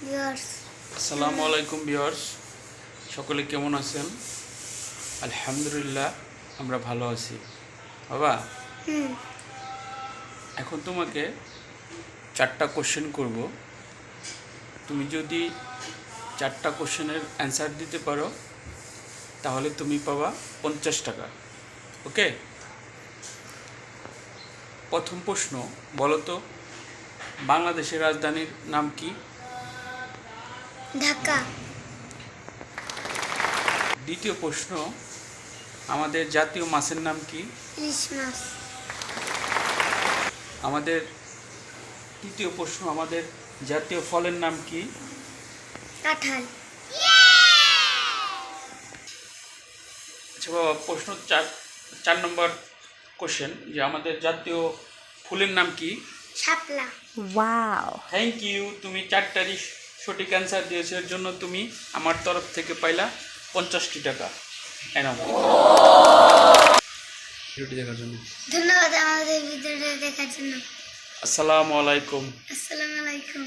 আসসালামু আলাইকুম ভিউয়ার্স। সকলে কেমন আছেন? আলহামদুলিল্লাহ আমরা ভালো আছি। বাবা এখন তোমাকে চারটা কোশ্চেন করব। তুমি যদি চারটা কোশ্চেনের অ্যান্সার দিতে পারো তাহলে তুমি পাবা পঞ্চাশ টাকা। ওকে? প্রথম প্রশ্ন বলো তো বাংলাদেশের রাজধানীর নাম কি? ঢাকা। দ্বিতীয় প্রশ্ন আমাদের জাতীয় মাছের নাম কি? ইলিশ মাছ। আমাদের তৃতীয় প্রশ্ন আমাদের জাতীয় ফলের নাম কি? কাঁঠাল। আচ্ছা বাবা প্রশ্ন চার চার নম্বর কোশ্চেন যে আমাদের জাতীয় ফুলের নাম কি? শাপলা। Wow. থ্যাংক ইউ তুমি চারটারই সঠিক অ্যান্সার দিয়েছে এর জন্য তুমি আমার তরফ থেকে পাইলা পঞ্চাশটি টাকা। এনাও ভিডিওটি দেখার জন্য। ধন্যবাদ আমাদের ভিডিওটা দেখার জন্য। আসসালামু আলাইকুম। আসসালামু আলাইকুম।